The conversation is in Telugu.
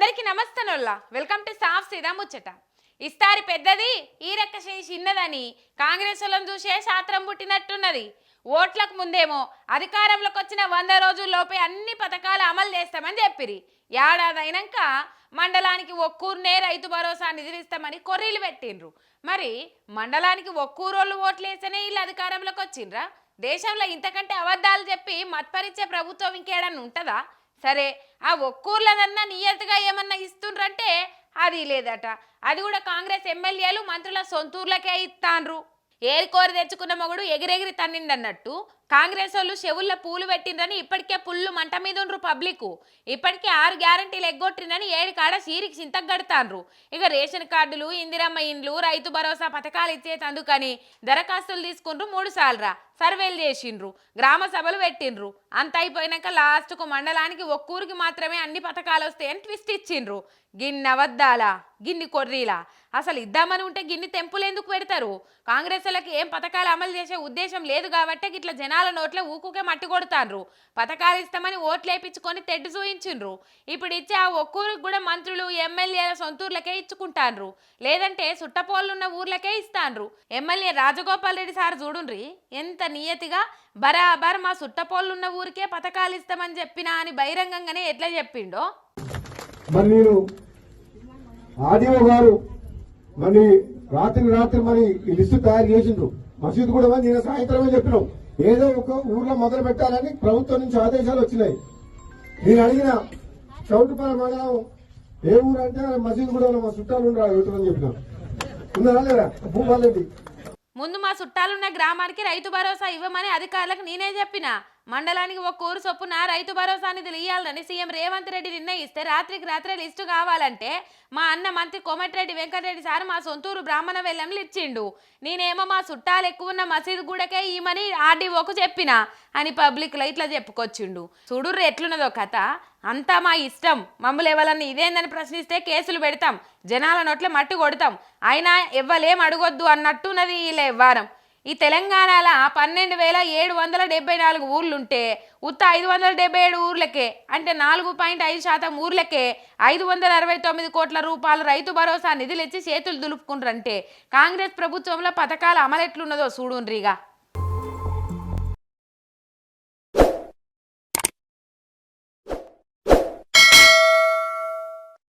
నమస్కారంలా వెల్కమ్ టు సాఫ్ సీదా ముచ్చట ఇస్తారి పెద్దది ఈ రెక్క చేయి చిన్నదని. కాంగ్రెస్ వాళ్ళని చూసే శాస్త్రం పుట్టినట్టున్నది. ఓట్లకు ముందేమో అధికారంలోకి వచ్చిన వంద రోజుల్లోపే అన్ని పథకాలు అమలు చేస్తామని చెప్పిరి ఏడాది అయినాక మండలానికి ఒక్కూరునే రైతు భరోసా నిధులిస్తామని కొర్రీలు పెట్టిండ్రు. మరి మండలానికి ఒక్కూరోళ్ళు ఓట్లు వేస్తేనే వీళ్ళు అధికారంలోకి వచ్చిండ్రా? దేశంలో ఇంతకంటే అబద్ధాలు చెప్పి మత్పరిచే ప్రభుత్వం ఇంకేడన్నా ఉంటుందా? సరే ఆ ఒక్కూర్లదన్నా నియతగా ఏమన్నా ఇస్తుండ్రంటే అది లేదట. అది కూడా కాంగ్రెస్ ఎమ్మెల్యేలు మంత్రుల సొంతూర్లకే ఇస్తాన్రు ఏరికోరి తెచ్చుకున్న మొగుడు ఎగిరెగిరి తన్నిండన్నట్టు కాంగ్రెస్ వాళ్ళు చెవుల్లో పూలు పెట్టిండ్రని ఇప్పటికే పుల్లు మంట మీద ఉండ్రు పబ్లిక్ ఇప్పటికే ఆరు గ్యారంటీలు ఎగ్గొట్టిందని ఏడు కాడ సీరికి చింతకు గడతాన్రు ఇక రేషన్ కార్డులు ఇందిరమ్మ ఇండ్లు రైతు భరోసా పథకాలు ఇచ్చేటందుకని దరఖాస్తులు తీసుకుండ్రు మూడు సార్లురా. సర్వేలు చేసిండ్రు గ్రామ సభలు పెట్టిండ్రు. అంత అయిపోయినాక లాస్ట్కు మండలానికి ఒక్కూరికి మాత్రమే అన్ని పథకాలు వస్తాయని ట్విస్ట్ ఇచ్చిండ్రు. గిన్నె అవద్దాలా గిన్ని కొర్రీలా. అసలు ఇద్దామని ఉంటే గిన్ని తెంపులు ఎందుకు పెడతారు? కాంగ్రెస్ వాళ్ళకి ఏం పథకాలు అమలు చేసే ఉద్దేశం లేదు కాబట్టి ఇట్లా జనాల నోట్ల ఊకుకే మట్టి కొడతాన్రు. పథకాలు ఇస్తామని ఓట్లు వేయించుకొని తెడ్డు చూయించిండ్రు ఇప్పుడు ఇచ్చే ఆ ఒక్కూరికి కూడా మంత్రులు ఎమ్మెల్యేల సొంతూర్లకే ఇచ్చుకుంటాన్రు. లేదంటే సుట్టపోళ్ళున్న ఊర్లకే ఇస్తాన్రు. ఎమ్మెల్యే రాజగోపాల్ రెడ్డి సార్ చూడుండ్రి ఎంత నియతిగా బరాబర్ మా సుట్టపోళ్ళున్న ఊరికే పథకాలు ఇస్తామని చెప్పినా అని బహిరంగంగానే ఎట్లా చెప్పిండో? మరి నేను గారు మరి రాత్రి రాత్రి మరి ఈ లిస్టు తయారు చేసిండ్రు. మసీదు కూడా మరి నేను సాయంత్రమే చెప్పినాం. ఏదో ఒక ఊర్లో మొదలు పెట్టాలని ప్రభుత్వం నుంచి ఆదేశాలు వచ్చినాయి. నేను అడిగిన చౌటుపల్లి మండలం ఏ ఊరు అంటే మసీదు కూడా మా చుట్టాలు ఉండరు పెట్టమని చెప్పినాం ఉన్నారా లేదా? భూపాలరెడ్డి ముందు మా చుట్టాలున్న గ్రామానికి రైతు భరోసా ఇవ్వమని అధికారులకు నేనే చెప్పిన. మండలానికి ఒక ఊరు చొప్పున రైతు భరోసా నిధులు ఇవ్వాలని సీఎం రేవంత్ రెడ్డి నిర్ణయిస్తే రాత్రికి రాత్రే లిస్టు కావాలంటే మా అన్న మంత్రి కోమటిరెడ్డి వెంకటరెడ్డి సార్ మా సొంతూరు బ్రాహ్మణ వెల్లంలు ఇచ్చిండు. నేనేమో మా చుట్టాలు ఎక్కువ ఉన్న మసీదు గూడకే ఈమని ఆర్డీఓకు చెప్పిన అని పబ్లిక్లో ఇట్లా చెప్పుకొచ్చిండు. చూడుర్రు ఎట్లున్నదో కథ. అంతా మా ఇష్టం. మమ్మల్ని ఎవరన్నా ఇదేందని ప్రశ్నిస్తే కేసులు పెడతాం. జనాల నోట్ల మట్టి కొడతాం. అయినా ఎవ్వలేం అడగొద్దు అన్నట్టున్నది ఈ వ్యవహారం ఈ తెలంగాణలో పన్నెండు వేల ఏడు వందల డెబ్బై నాలుగు ఊర్లుంటే ఉత్త ఐదు వందల డెబ్బై ఏడు ఊర్లకే అంటే నాలుగు పాయింట్ ఐదు శాతం ఊర్లకే ఐదు వందల అరవై తొమ్మిది కోట్ల రూపాయల రైతు భరోసా నిధులు ఇచ్చి చేతులు దులుపుకుంటారంటే కాంగ్రెస్ ప్రభుత్వంలో పథకాల అమలెట్లున్నదో చూడుండ్రిగా.